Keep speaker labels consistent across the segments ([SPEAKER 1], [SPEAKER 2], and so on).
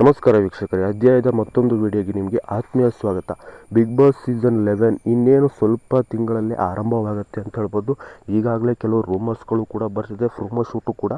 [SPEAKER 1] ನಮಸ್ಕಾರ ವೀಕ್ಷಕರೇ, ಅಧ್ಯಾಯದ ಮತ್ತೊಂದು ವಿಡಿಯೋಗೆ ನಿಮಗೆ ಆತ್ಮೀಯ ಸ್ವಾಗತ. ಬಿಗ್ ಬಾಸ್ ಸೀಸನ್ ಲೆವೆನ್ ಇನ್ನೇನು ಸ್ವಲ್ಪ ತಿಂಗಳಲ್ಲಿ ಆರಂಭವಾಗುತ್ತೆ ಅಂತ ಹೇಳ್ಬೋದು. ಈಗಾಗಲೇ ಕೆಲವು ರೂಮರ್ಸ್ಗಳು ಕೂಡ ಬರ್ತಿದೆ ಪ್ರೊಮೋ ಶೂಟು ಕೂಡ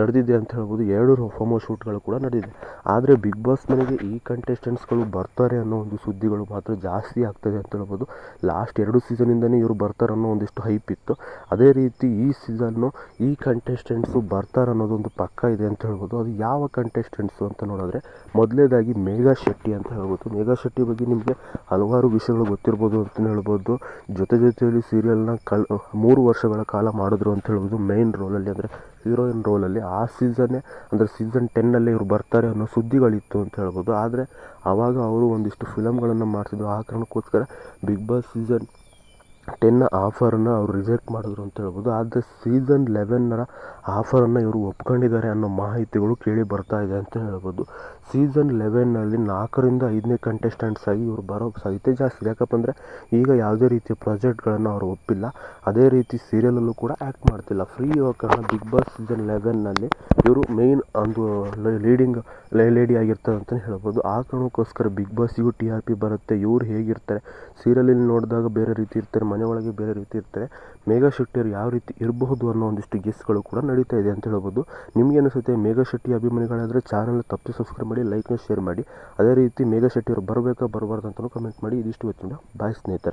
[SPEAKER 1] ನಡೆದಿದೆ ಅಂತ ಹೇಳ್ಬೋದು. ಎರಡು ಪ್ರೊಮೋ ಶೂಟ್ಗಳು ಕೂಡ ನಡೆದಿದೆ. ಆದರೆ ಬಿಗ್ ಬಾಸ್ ಮನೆಗೆ ಈ ಕಂಟೆಸ್ಟೆಂಟ್ಸ್ಗಳು ಬರ್ತಾರೆ ಅನ್ನೋ ಒಂದು ಸುದ್ದಿಗಳು ಮಾತ್ರ ಜಾಸ್ತಿ ಆಗ್ತದೆ ಅಂತ ಹೇಳ್ಬೋದು. ಲಾಸ್ಟ್ ಎರಡು ಸೀಸನಿಂದನೇ ಇವರು ಬರ್ತಾರೆ ಅನ್ನೋ ಒಂದಿಷ್ಟು ಹೈಪ್ ಇತ್ತು. ಅದೇ ರೀತಿ ಈ ಸೀಸನ್ನು ಈ ಕಂಟೆಸ್ಟೆಂಟ್ಸು ಬರ್ತಾರೆ ಅನ್ನೋದೊಂದು ಪಕ್ಕ ಇದೆ ಅಂತ ಹೇಳ್ಬೋದು. ಅದು ಯಾವ ಕಂಟೆಸ್ಟೆಂಟ್ಸು ಅಂತ ನೋಡಿದ್ರೆ ಮೊದಲನೇದಾಗಿ ಮೇಘಾ ಶೆಟ್ಟಿ ಅಂತ ಹೇಳ್ಬೋದು. ಮೇಘಾ ಶೆಟ್ಟಿ ಬಗ್ಗೆ ನಿಮಗೆ ಹಲವಾರು ವಿಷಯಗಳು ಗೊತ್ತಿರ್ಬೋದು ಅಂತಲೇ ಹೇಳ್ಬೋದು. ಜೊತೆ ಜೊತೆಯಲ್ಲಿ ಸೀರಿಯಲ್ನ ಕಳ್, ಮೂರು ವರ್ಷಗಳ ಕಾಲ ಮಾಡಿದ್ರು ಅಂತ ಹೇಳ್ಬೋದು. ಮೇಯ್ನ್ ರೋಲಲ್ಲಿ ಅಂದರೆ ಹೀರೋಯಿನ್ ರೋಲಲ್ಲಿ ಆ ಸೀಸನ್ನೇ ಅಂದರೆ ಸೀಸನ್ ಟೆನ್ನಲ್ಲೇ ಇವರು ಬರ್ತಾರೆ ಅನ್ನೋ ಸುದ್ದಿಗಳಿತ್ತು ಅಂತ ಹೇಳ್ಬೋದು. ಆದರೆ ಆವಾಗ ಅವರು ಒಂದಿಷ್ಟು ಫಿಲಮ್ಗಳನ್ನು ಮಾಡ್ತಿದ್ರು. ಆ ಕಾರಣಕ್ಕೋಸ್ಕರ ಬಿಗ್ ಬಾಸ್ ಸೀಸನ್ ಟೆನ್ ಆಫರನ್ನು ಅವರು ರಿಜೆಕ್ಟ್ ಮಾಡಿದ್ರು ಅಂತ ಹೇಳ್ಬೋದು. ಆದರೆ ಸೀಸನ್ ಲೆವೆನ್ನರ ಆಫರನ್ನು ಇವರು ಒಪ್ಕೊಂಡಿದ್ದಾರೆ ಅನ್ನೋ ಮಾಹಿತಿಗಳು ಕೇಳಿ ಬರ್ತಾ ಇದೆ ಅಂತ ಹೇಳ್ಬೋದು. ಸೀಸನ್ ಲೆವೆನ್ನಲ್ಲಿ ನಾಲ್ಕರಿಂದ ಐದನೇ ಕಂಟೆಸ್ಟೆಂಟ್ಸ್ ಆಗಿ ಇವರು ಬರೋ ಸಾಧ್ಯತೆ ಜಾಸ್ತಿ ಯಾಕಪ್ಪ ಅಂದರೆ ಈಗ ಯಾವುದೇ ರೀತಿಯ ಪ್ರಾಜೆಕ್ಟ್ಗಳನ್ನು ಅವರು ಒಪ್ಪಿಲ್ಲ. ಅದೇ ರೀತಿ ಸೀರಿಯಲಲ್ಲೂ ಕೂಡ ಆ್ಯಕ್ಟ್ ಮಾಡ್ತಿಲ್ಲ. ಫ್ರೀ ಇರೋ ಬಿಗ್ ಬಾಸ್ ಸೀಸನ್ ಲೆವೆನ್ನಲ್ಲಿ ಇವರು ಮೇಯ್ನ್ ಒಂದು ಲೀಡಿಂಗ್ ಲೇಡಿ ಆಗಿರ್ತಾರೆ ಅಂತಲೇ ಹೇಳ್ಬೋದು. ಆ ಕಾರಣಕ್ಕೋಸ್ಕರ ಬಿಗ್ ಬಾಸ್ಗೂ ಟಿ ಆರ್ ಪಿ ಬರುತ್ತೆ. ಇವ್ರು ಹೇಗಿರ್ತಾರೆ? ಸೀರಿಯಲಲ್ಲಿ ನೋಡಿದಾಗ ಬೇರೆ ರೀತಿ ಇರ್ತಾರೆ. ಮನೆ ಒಳಗೆ ಬೇರೆ ರೀತಿ ಇರ್ತಾರೆ. ಮೇಘಾ ಶೆಟ್ಟಿಯವರು ಯಾವ ರೀತಿ ಇರಬಹುದು ಅನ್ನೋ ಒಂದಿಷ್ಟು ಗೆಸ್ಗಳು ಕೂಡ ನಡೀತಾ ಇದೆ ಅಂತ ಹೇಳ್ಬೋದು. ನಿಮಗೆ ಅನಿಸುತ್ತೆ ಮೇಘಾ ಶೆಟ್ಟಿ ಅಭಿಮಾನಿಗಳಾದರೆ ಚಾನಲ್ ತಪ್ಪಿ ಸಬ್ಸ್ಕ್ರೈಬ್ ಮಾಡಿ ಲೈಕ್ನ ಶೇರ್ ಮಾಡಿ. ಅದೇ ರೀತಿ ಮೇಘಾ ಶೆಟ್ಟಿಯವರು ಬರಬೇಕಾ ಬರಬಾರ್ದು ಅಂತಲೂ ಕಮೆಂಟ್ ಮಾಡಿ. ಇದಿಷ್ಟು ಇವತ್ತಿನ ಬಾಯ್ ಸ್ನೇಹಿತರೆ.